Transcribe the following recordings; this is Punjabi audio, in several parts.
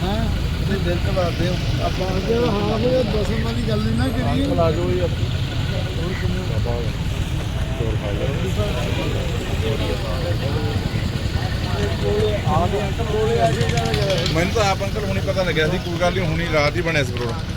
ਹਾਂ। ਦਿਲ ਤੋਂ ਬਾਦੇ ਆਪਾਂ ਜੇ ਹਾਂ ਉਹ ਦਸਨ ਵਾਲੀ ਗੱਲ ਨਹੀਂ ਨਾ ਕਰੀ ਲਾ ਜੋ ਇਹ ਮੈਨੂੰ ਤਾਂ ਆਪ ਅੰਕਲ ਹੁਣੀ ਪਤਾ ਲੱਗਿਆ ਸੀ, ਕੋਈ ਗੱਲ ਨਹੀਂ, ਹੁਣੀ ਰਾਤ ਹੀ ਬਣਿਆ ਸੀ ਪ੍ਰੋਗਰਾਮ।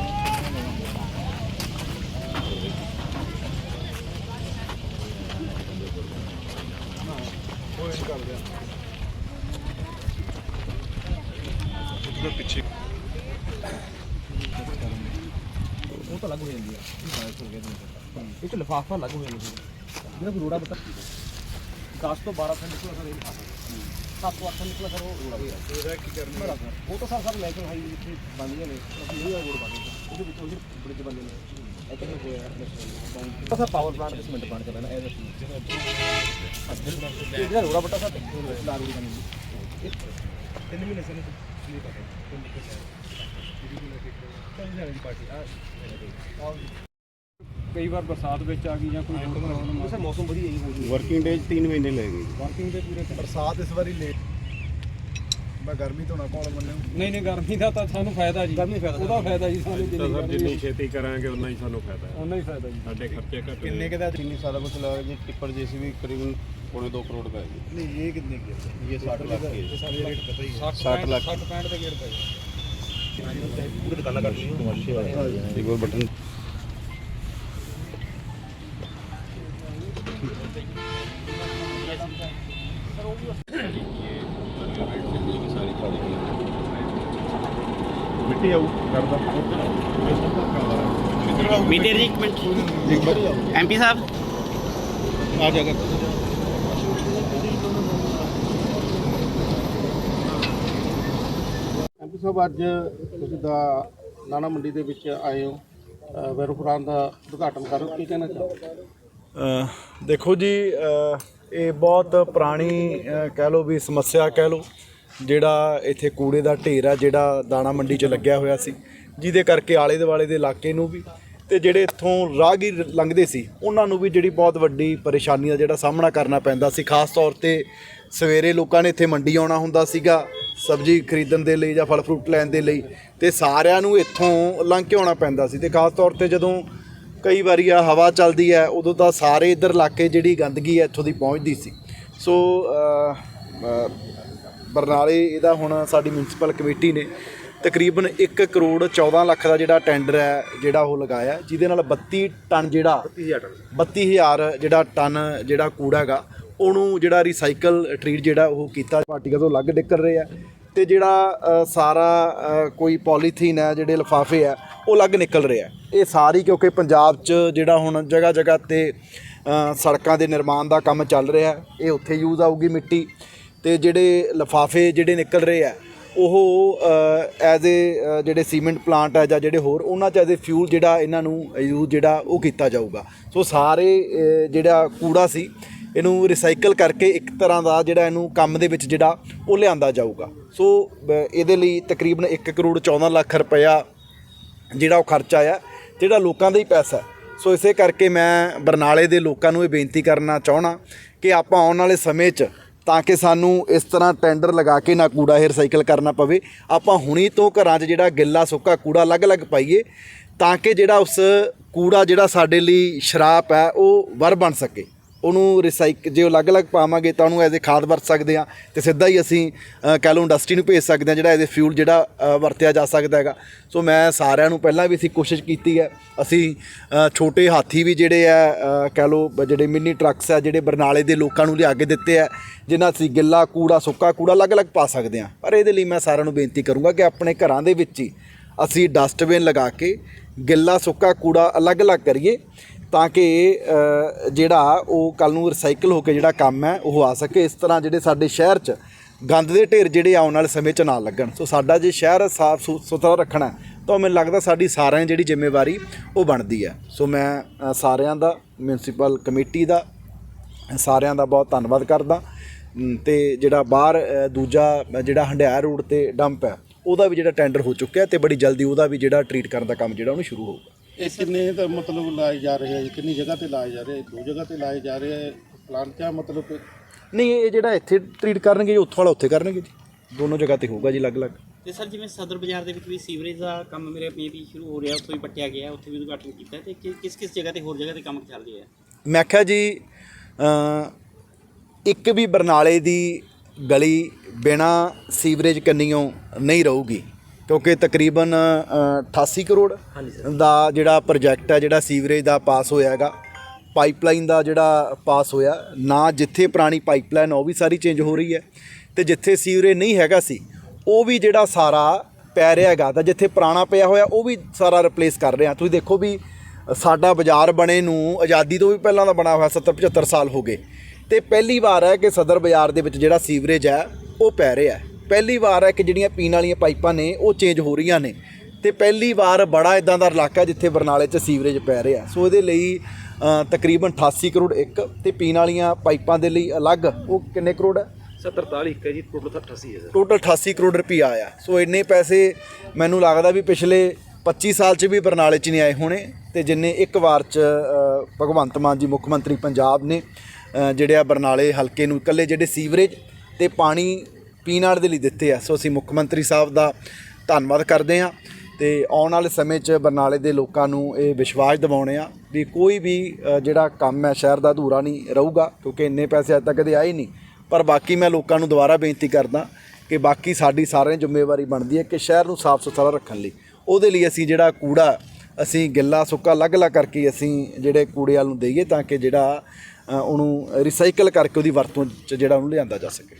ਪਿੱਛੇ ਉਹ ਤਾਂ ਲੱਗ ਹੋ ਜਾਂਦੀ ਆ ਇਹ ਹੋ ਗਿਆ ਇਹ ਚ ਲਿਫਾਫਾ ਲੱਗ ਹੋ ਜਾਂਦਾ ਜਿਹੜਾ ਰੋੜਾ ਬਤਾ 10 ਤੋਂ 12 ਫੁੱਟ ਨਿਕਲਾ ਸਰ ਇਹ 7 ਤੋਂ 8 ਨਿਕਲਾ ਸਰ ਉਹ ਰੋੜਾ ਇਹਦਾ ਕੀ ਕਰਨਾ ਉਹ ਤਾਂ ਸਰ ਸਰ ਨੈਸ਼ਨਲ ਹਾਈਵੇ ਇੱਥੇ ਬਣਦੀਆਂ ਨੇ ਅਸੀਂ ਇਹ ਰੋਡ ਬਣਦੇ ਉਹਦੇ ਵਿੱਚ ਉਹਦੇ ਬ੍ਰਿਜ ਬਣਦੇ ਨੇ ਕੇ ਲੈਣਾ ਇਹ ਜਿਹੜਾ ਰੋੜਾ ਬਟਾ ਸਰ ਲਾਰੂ ਦੀ ਬਣੀ ਤਿੰਨ ਮਹੀਨੇ ਸਰ ਸਲੀਪ ਆ ਕਈ ਵਾਰ ਬਰਸਾਤ ਵਿੱਚ ਆ ਗਈ ਜਾਂ ਕੋਈ ਹੋਰ ਪ੍ਰੋਬਲਮ ਮੌਸਮ ਵਧੀਆ ਹੀ ਹੋ ਜੂ ਵਰਕਿੰਗ ਡੇ 3 ਮਹੀਨੇ ਲੈ ਗਏ। ਵਰਕਿੰਗ ਦੇ ਪੂਰੇ ਬਰਸਾਤ ਇਸ ਵਾਰੀ ਲੇਟ ਮੈਂ ਗਰਮੀ ਤੋਂ ਨਾ ਕੋਲ ਮੰਨਿਆ ਨਹੀਂ ਨਹੀਂ ਗਰਮੀ ਦਾ ਤਾਂ ਸਾਨੂੰ ਫਾਇਦਾ ਜੀ। ਗਰਮੀ ਫਾਇਦਾ ਉਹਦਾ ਫਾਇਦਾ ਜੀ ਸਾਨੂੰ ਜਿੰਨੀ ਸਰ ਜਿੰਨੀ ਛੇਤੀ ਕਰਾਂਗੇ ਉਨਾ ਹੀ ਸਾਨੂੰ ਫਾਇਦਾ ਹੈ। ਉਹਨਾਂ ਹੀ ਫਾਇਦਾ ਜੀ। ਸਾਡੇ ਖਰਚੇ ਘੱਟ ਕਿੰਨੇ ਕਿਦਾ ਇੰਨੀ ਸਾਰਾ ਕੁਝ ਲੱਗਾ ਜੀ ਟਿੱਪਰ ਜੇਸੀਬੀ ਕਰੀਬਨ ਪੌਣੇ 2 ਕਰੋੜ ਦਾ ਹੈ ਜੀ। ਨਹੀਂ ਇਹ ਕਿੰਨੇ ਕੀ ਇਹ 60 ਲੱਖ ਦੀ ਹੈ। ਸਾਡੇ ਰੇਟ ਪਤਾ ਹੀ 60 ਲੱਖ। 60 65 ਦੇ ਗੇੜ ਪਏ ਪੂਰੀ ਦੁਕਾਨਾਂ ਕਰ ਲਈ ਇੱਕ ਹੋਰ ਬਟਨ ਮਿੱਟੀ ਆਉ ਕਰਦਾ ਮੀਟਰ ਜੀ ਇੱਕ ਮਿੰਟ। ਐਮਪੀ ਸਾਹਿਬ? ਆ ਜਾਗਾ ਐਮਪੀ ਸਾਹਿਬ ਅੱਜ ਤੁਸੀਂ ਦਾ ਨਾਨਾ ਮੰਡੀ ਦੇ ਵਿੱਚ ਆਏ ਹੋ। ਅ, ਵੈਰੋਪੁਰਾਨ ਦਾ ਉਦਘਾਟਨ ਕਰ ਕੀ ਕਹਿਣਾ ਚਾਹੋਗੇ? ਅ, ਦੇਖੋ ਜੀ ਅ, ਇਹ ਬਹੁਤ ਪੁਰਾਣੀ ਅ, ਕਹਿ ਲਓ ਵੀ ਸਮੱਸਿਆ ਕਹਿ ਲਓ। ਜਿਹੜਾ ਇੱਥੇ ਕੂੜੇ ਦਾ ਢੇਰ ਆ, ਜਿਹੜਾ ਦਾਣਾ ਮੰਡੀ 'ਚ ਲੱਗਿਆ ਹੋਇਆ ਸੀ, ਜਿਹਦੇ ਕਰਕੇ ਆਲੇ ਦੁਆਲੇ ਦੇ ਇਲਾਕੇ ਨੂੰ ਵੀ ਤੇ ਜਿਹੜੇ ਇੱਥੋਂ ਰਾਹਗੀਰ ਲੰਘਦੇ ਸੀ, ਉਹਨਾਂ ਨੂੰ ਵੀ ਜਿਹੜੀ ਬਹੁਤ ਵੱਡੀ ਪਰੇਸ਼ਾਨੀ ਦਾ ਜਿਹੜਾ ਸਾਹਮਣਾ ਕਰਨਾ ਪੈਂਦਾ ਸੀ। ਖਾਸ ਤੌਰ ਤੇ ਸਵੇਰੇ ਲੋਕਾਂ ਨੇ ਇੱਥੇ ਮੰਡੀ ਆਉਣਾ ਹੁੰਦਾ ਸੀਗਾ, ਸਬਜ਼ੀ ਖਰੀਦਣ ਦੇ ਲਈ ਜਾਂ ਫਲ ਫਰੂਟ ਲੈਣ ਦੇ ਲਈ, ਤੇ ਸਾਰਿਆਂ ਨੂੰ ਇੱਥੋਂ ਲੰਘ ਕੇ ਆਉਣਾ ਪੈਂਦਾ ਸੀ। ਤੇ ਖਾਸ ਤੌਰ ਤੇ ਜਦੋਂ ਕਈ ਵਾਰੀ ਆ ਹਵਾ ਚੱਲਦੀ ਹੈ, ਉਦੋਂ ਤਾਂ ਸਾਰੇ ਇਧਰ ਇਲਾਕੇ ਜਿਹੜੀ ਗੰਦਗੀ ਹੈ ਇੱਥੋਂ ਦੀ ਪਹੁੰਚਦੀ ਸੀ। ਸੋ ਬਰਨਾਲੇ ਇਹਦਾ ਹੁਣ ਸਾਡੀ ਮਿਊਨਿਸਪਲ ਕਮੇਟੀ ਨੇ ਤਕਰੀਬਨ 1 ਕਰੋੜ 14 ਲੱਖ ਦਾ ਜਿਹੜਾ ਟੈਂਡਰ ਹੈ ਜਿਹੜਾ ਉਹ ਲਗਾਇਆ। ਜਿਹਦੇ ਨਾਲ 32 ਟਨ ਜਿਹੜਾ 32000 ਜਿਹੜਾ ਟਨ ਜਿਹੜਾ ਕੂੜਾ ਹੈਗਾ ਉਹਨੂੰ ਜਿਹੜਾ ਰੀਸਾਈਕਲ ਟਰੀਟ ਜਿਹੜਾ ਉਹ ਕੀਤਾ। ਪਾਰਟੀਆਂ ਤੋਂ ਅਲੱਗ ਨਿਕਲ ਰਹੇ ਆ ਤੇ ਜਿਹੜਾ ਸਾਰਾ ਕੋਈ ਪੋਲੀਥੀਨ ਹੈ ਜਿਹੜੇ ਲਿਫਾਫੇ ਆ ਉਹ ਅਲੱਗ ਨਿਕਲ ਰਹੇ ਆ। ਇਹ ਸਾਰੀ ਕਿਉਂਕਿ ਪੰਜਾਬ 'ਚ ਜਿਹੜਾ ਹੁਣ ਜਗ੍ਹਾ ਜਗ੍ਹਾ ਤੇ ਸੜਕਾਂ ਦੇ ਨਿਰਮਾਣ ਦਾ ਕੰਮ ਚੱਲ ਰਿਹਾ ਇਹ ਉੱਥੇ ਯੂਜ਼ ਆਊਗੀ ਮਿੱਟੀ। ਤੇ ਜਿਹੜੇ ਲਿਫਾਫੇ ਜਿਹੜੇ ਨਿਕਲ ਰਹੇ ਆ, ਉਹ ਐਜ਼ ਏ ਜਿਹੜੇ ਸੀਮੈਂਟ ਪਲਾਂਟ ਆ ਜਾਂ ਜਿਹੜੇ ਹੋਰ, ਉਹਨਾਂ 'ਚ ਐਜ਼ ਏ ਫਿਊਲ ਜਿਹੜਾ ਇਹਨਾਂ ਨੂੰ ਯੂਜ਼ ਜਿਹੜਾ ਉਹ ਕੀਤਾ ਜਾਊਗਾ। ਸੋ ਸਾਰੇ ਜਿਹੜਾ ਕੂੜਾ ਸੀ, ਇਹਨੂੰ ਰਿਸਾਈਕਲ ਕਰਕੇ ਇੱਕ ਤਰ੍ਹਾਂ ਦਾ ਜਿਹੜਾ ਇਹਨੂੰ ਕੰਮ ਦੇ ਵਿੱਚ ਜਿਹੜਾ ਉਹ ਲਿਆਂਦਾ ਜਾਊਗਾ। ਸੋ ਇਹਦੇ ਲਈ ਤਕਰੀਬਨ 1 ਕਰੋੜ 14 ਲੱਖ ਰੁਪਇਆ ਜਿਹੜਾ ਉਹ ਖਰਚਾ ਆ ਜਿਹੜਾ ਲੋਕਾਂ ਦਾ ਹੀ ਪੈਸਾ। ਸੋ ਇਸੇ ਕਰਕੇ ਮੈਂ ਬਰਨਾਲੇ ਦੇ ਲੋਕਾਂ ਨੂੰ ਇਹ ਬੇਨਤੀ ਕਰਨਾ ਚਾਹਣਾ ਕਿ ਆਪਾਂ ਆਉਣ ਵਾਲੇ ਸਮੇਂ 'ਚ ਤਾਂ ਕਿ ਸਾਨੂੰ ਇਸ ਤਰ੍ਹਾਂ ਟੈਂਡਰ ਲਗਾ ਕੇ ਨਾ ਕੂੜਾ ਇਹ ਰਿਸਾਈਕਲ ਕਰਨਾ ਪਵੇ। ਆਪਾਂ ਹੁਣੀ ਤੋਂ ਘਰਾਂ 'ਚ ਜਿਹੜਾ ਗਿੱਲਾ ਸੁੱਕਾ ਕੂੜਾ ਅਲੱਗ-ਅਲੱਗ ਪਾਈਏ ਤਾਂ ਕਿ ਜਿਹੜਾ ਉਸ ਕੂੜਾ ਜਿਹੜਾ ਸਾਡੇ ਲਈ ਸ਼ਰਾਪ ਹੈ, ਉਹ ਵਰ ਬਣ ਸਕੇ। ਉਹਨੂੰ ਰਿਸਾਈਕ ਜੇ ਅਲੱਗ-ਅਲੱਗ ਪਾਵਾਂਗੇ ਤਾਂ ਉਹਨੂੰ ਐਜ਼ ਖਾਦ ਵਰਤ ਸਕਦੇ ਆ ਤੇ ਸਿੱਧਾ ਹੀ ਅਸੀਂ ਕਹਿ ਲਓ ਇੰਡਸਟਰੀ ਨੂੰ ਭੇਜ ਸਕਦੇ ਆ ਜਿਹੜਾ ਐਜ਼ ਫਿਊਲ ਜਿਹੜਾ ਵਰਤਿਆ ਜਾ ਸਕਦਾ ਹੈਗਾ। ਸੋ ਮੈਂ ਸਾਰਿਆਂ ਨੂੰ ਪਹਿਲਾਂ ਵੀ ਅਸੀਂ ਕੋਸ਼ਿਸ਼ ਕੀਤੀ ਹੈ, ਅਸੀਂ ਛੋਟੇ ਹਾਥੀ ਵੀ ਜਿਹੜੇ ਆ ਕਹਿ ਲਓ ਜਿਹੜੇ ਮਿੰਨੀ ਟਰੱਕਸ ਆ ਜਿਹੜੇ ਬਰਨਾਲੇ ਦੇ ਲੋਕਾਂ ਨੂੰ ਲਿਆ ਕੇ ਦਿੱਤੇ ਆ ਜਿਨ੍ਹਾਂ ਅਸੀਂ ਗਿੱਲਾ ਕੂੜਾ, ਸੁੱਕਾ ਕੂੜਾ ਅਲੱਗ-ਅਲੱਗ ਪਾ ਸਕਦੇ ਆ ਪਰ ਇਹਦੇ ਲਈ ਮੈਂ ਸਾਰਿਆਂ ਨੂੰ ਬੇਨਤੀ ਕਰੂੰਗਾ ਕਿ ਆਪਣੇ ਘਰਾਂ ਦੇ ਵਿੱਚ ਹੀ ਅਸੀਂ ਡਸਟਬਿਨ ਲਗਾ ਕੇ ਗਿੱਲਾ, ਸੁੱਕਾ ਕੂੜਾ ਅਲੱਗ-ਅਲੱਗ ਕਰੀਏ। ਤਾਂ ਕਿ ਜਿਹੜਾ ਉਹ ਕੱਲ ਨੂੰ ਰਿਸਾਈਕਲ ਹੋ ਕੇ ਜਿਹੜਾ ਕੰਮ ਹੈ ਉਹ ਆ ਸਕੇ। ਇਸ ਤਰ੍ਹਾਂ ਜਿਹੜੇ ਸਾਡੇ ਸ਼ਹਿਰ 'ਚ ਗੰਦ ਦੇ ਢੇਰ ਜਿਹੜੇ ਆਉਣ ਵਾਲੇ ਸਮੇਂ 'ਚ ਨਾ ਲੱਗਣ। ਸੋ ਸਾਡਾ ਜੇ ਸ਼ਹਿਰ ਸਾਫ਼ ਸੁਥਰਾ ਰੱਖਣਾ ਹੈ, ਤਾਂ ਮੈਨੂੰ ਲੱਗਦਾ ਸਾਡੀ ਸਾਰਿਆਂ ਦੀ ਜਿਹੜੀ ਜ਼ਿੰਮੇਵਾਰੀ ਉਹ ਬਣਦੀ ਹੈ। ਸੋ ਮੈਂ ਸਾਰਿਆਂ ਦਾ ਮਿਊਨਿਸਪਲ ਕਮੇਟੀ ਦਾ ਸਾਰਿਆਂ ਦਾ ਬਹੁਤ ਧੰਨਵਾਦ ਕਰਦਾ। ਅਮ, ਤੇ ਜਿਹੜਾ ਬਾਹਰ ਦੂਜਾ ਜਿਹੜਾ ਹੰਡਿਆਇਆ ਰੋਡ ਤੇ ਡੰਪ ਹੈ ਉਹਦਾ ਵੀ ਜਿਹੜਾ ਟੈਂਡਰ ਹੋ ਚੁੱਕਿਆ ਤੇ ਬੜੀ ਜਲਦੀ ਉਹਦਾ ਵੀ ਜਿਹੜਾ ਟ੍ਰੀਟ ਕਰਨ ਦਾ ਕੰਮ ਜਿਹੜਾ ਉਹਨੂੰ ਸ਼ੁਰੂ ਹੋਊਗਾ। ਇਹ ਕਿੰਨੇ ਤਾਂ ਮਤਲਬ ਲਾਏ ਜਾ ਰਹੇ ਆ ਜੀ? ਕਿੰਨੀ ਜਗ੍ਹਾ ਤੇ ਲਾਏ ਜਾ ਰਹੇ ਆ? ਦੋ ਜਗ੍ਹਾ ਤੇ ਲਾਏ ਜਾ ਰਹੇ ਆ? ਪਲਾਂਟ ਕਿਆ ਮਤਲਬ ਕਿ ਨਹੀਂ ਇਹ ਜਿਹੜਾ ਇੱਥੇ ਟ੍ਰੀਟ ਕਰਨਗੇ ਜੀ ਉੱਥੋਂ ਵਾਲਾ ਉੱਥੇ ਕਰਨਗੇ ਜੀ। ਦੋਨੋਂ ਜਗ੍ਹਾ ਤੇ ਹੋਊਗਾ ਜੀ ਅਲੱਗ-ਅਲੱਗ। ਤੇ ਸਰ ਜਿਵੇਂ ਸਦਰ ਬਾਜ਼ਾਰ ਦੇ ਵਿੱਚ ਵੀ ਸੀਵਰੇਜ ਦਾ ਕੰਮ ਮੇਰੇ ਵੀ ਸ਼ੁਰੂ ਹੋ ਰਿਹਾ ਉੱਥੋਂ ਵੀ ਪੱਟਿਆ ਗਿਆ ਉੱਥੇ ਵੀ ਉਦਘਾਟਨ ਕੀਤਾ ਤੇ ਕਿਸ ਕਿਸ ਜਗ੍ਹਾ ਤੇ ਹੋਰ ਜਗ੍ਹਾ ਤੇ ਕੰਮ ਚੱਲ ਰਿਹਾ ਹੈ ਮੈਂ ਕਿਹਾ ਜੀ ਅ, ਇੱਕ ਵੀ ਬਰਨਾਲੇ ਦੀ ਗਲੀ ਬਿਨਾ ਸੀਵਰੇਜ ਕੰਨੀਓ ਨਹੀਂ ਰਹੂਗੀ। ਕਿਉਂਕਿ ਤਕਰੀਬਨ ਅ, 88 ਕਰੋੜ ਦਾ ਜਿਹੜਾ ਪ੍ਰੋਜੈਕਟ ਹੈ ਜਿਹੜਾ ਸੀਵਰੇਜ ਦਾ ਪਾਸ ਹੋਇਆ ਹੈਗਾ ਪਾਈਪਲਾਈਨ ਦਾ ਜਿਹੜਾ ਪਾਸ ਹੋਇਆ ਨਾ ਜਿੱਥੇ ਪੁਰਾਣੀ ਪਾਈਪਲਾਈਨ ਉਹ ਵੀ ਸਾਰੀ ਚੇਂਜ ਹੋ ਰਹੀ ਹੈ ਤੇ ਜਿੱਥੇ ਸੀਵਰੇਜ ਨਹੀਂ ਹੈਗਾ ਸੀ ਉਹ ਵੀ ਜਿਹੜਾ ਸਾਰਾ ਪੈ ਰਿਹਾ ਹੈਗਾ ਤਾਂ ਜਿੱਥੇ ਪੁਰਾਣਾ ਪਿਆ ਹੋਇਆ ਉਹ ਵੀ ਸਾਰਾ ਰਿਪਲੇਸ ਕਰ ਰਹੇ। ਆ ਤੁਸੀਂ ਦੇਖੋ ਵੀ ਸਾਡਾ ਬਾਜ਼ਾਰ ਬਣੇ ਨੂੰ ਆਜ਼ਾਦੀ ਤੋਂ ਵੀ ਪਹਿਲਾਂ ਦਾ ਬਣਾ ਹੋਇਆ 70 75 ਸਾਲ ਹੋ ਗਏ। ਤੇ ਪਹਿਲੀ ਵਾਰ ਹੈ ਕਿ ਸਦਰ ਬਾਜ਼ਾਰ ਦੇ ਵਿੱਚ ਜਿਹੜਾ ਸੀਵਰੇਜ ਹੈ ਉਹ ਪੈ ਰਿਹਾ ਹੈ। ਪਹਿਲੀ ਵਾਰ ਹੈ ਕਿ ਜਿਹੜੀਆਂ ਪੀਣ ਵਾਲੀਆਂ ਪਾਈਪਾਂ ਨੇ ਉਹ ਚੇਂਜ ਹੋ ਰਹੀਆਂ ਨੇ। ਤੇ ਪਹਿਲੀ ਵਾਰ ਬੜਾ ਇਦਾਂ ਦਾ ਇਲਾਕਾ ਜਿੱਥੇ ਬਰਨਾਲੇ 'ਚ ਸੀਵਰੇਜ ਪੈ ਰਿਹਾ ਸੋ ਇਹਦੇ ਲਈ ਤਕਰੀਬਨ 88 ਕਰੋੜ ਇੱਕ ਤੇ ਪੀਣ ਵਾਲੀਆਂ ਪਾਈਪਾਂ ਦੇ ਲਈ ਅਲੱਗ ਉਹ ਕਿੰਨੇ ਕਰੋੜ ਹੈ? 73 ਇੱਕ ਹੈ ਜੀ ਟੋਟਲ 88 ਹੈ ਸਰ। ਟੋਟਲ 88 ਕਰੋੜ ਰੁਪਈਆ ਆਇਆ। ਸੋ ਇੰਨੇ ਪੈਸੇ ਮੈਨੂੰ ਲੱਗਦਾ ਵੀ ਪਿਛਲੇ 25 ਸਾਲ 'ਚ ਵੀ ਬਰਨਾਲੇ 'ਚ ਨਹੀਂ ਆਏ ਹੋਣੇ ਤੇ ਜਿੰਨੇ ਇੱਕ ਵਾਰ 'ਚ ਭਗਵੰਤ ਮਾਨ ਜੀ ਮੁੱਖ ਮੰਤਰੀ ਪੰਜਾਬ ਨੇ ਜਿਹੜੇ ਆ ਬਰਨਾਲੇ ਹਲਕੇ ਨੂੰ ਇਕੱਲੇ ਜਿਹੜੇ ਸੀਵਰੇਜ ਤੇ ਪਾਣੀ ਪੀਣ ਵਾਲੇ ਦੇ ਲਈ ਦਿੱਤੇ ਆ। ਸੋ ਅਸੀਂ ਮੁੱਖ ਮੰਤਰੀ ਸਾਹਿਬ ਦਾ ਧੰਨਵਾਦ ਕਰਦੇ ਹਾਂ ਤੇ ਆਉਣ ਵਾਲੇ ਸਮੇਂ 'ਚ ਬਰਨਾਲੇ ਦੇ ਲੋਕਾਂ ਨੂੰ ਇਹ ਵਿਸ਼ਵਾਸ ਦਿਵਾਉਣੇ ਆ ਵੀ ਕੋਈ ਵੀ ਜਿਹੜਾ ਕੰਮ ਹੈ, ਸ਼ਹਿਰ ਦਾ ਅਧੂਰਾ ਨਹੀਂ ਰਹੂਗਾ ਕਿਉਂਕਿ ਇੰਨੇ ਪੈਸੇ ਅੱਜ ਤੱਕ ਕਦੇ ਆਏ ਨਹੀਂ। ਪਰ ਬਾਕੀ ਮੈਂ ਲੋਕਾਂ ਨੂੰ ਦੁਬਾਰਾ ਬੇਨਤੀ ਕਰਦਾ ਕਿ ਬਾਕੀ ਸਾਡੀ ਸਾਰਿਆਂ ਦੀ ਜ਼ਿੰਮੇਵਾਰੀ ਬਣਦੀ ਹੈ ਕਿ ਸ਼ਹਿਰ ਨੂੰ ਸਾਫ਼ ਸੁਥਰਾ ਰੱਖਣ ਲਈ। ਉਹਦੇ ਲਈ ਅਸੀਂ ਜਿਹੜਾ ਕੂੜਾ ਅਸੀਂ ਗਿੱਲਾ ਸੁੱਕਾ ਅਲੱਗ-ਅਲੱਗ ਕਰਕੇ ਅਸੀਂ ਜਿਹੜੇ ਕੂੜੇ ਵਾਲ ਨੂੰ ਦੇਈਏ ਤਾਂ ਕਿ ਜਿਹੜਾ ਉਹਨੂੰ ਰੀਸਾਈਕਲ ਕਰਕੇ ਉਹਦੀ ਵਰਤੋਂ 'ਚ ਜਿਹੜਾ ਉਹਨੂੰ ਲਿਆਂਦਾ ਜਾ ਸਕੇ।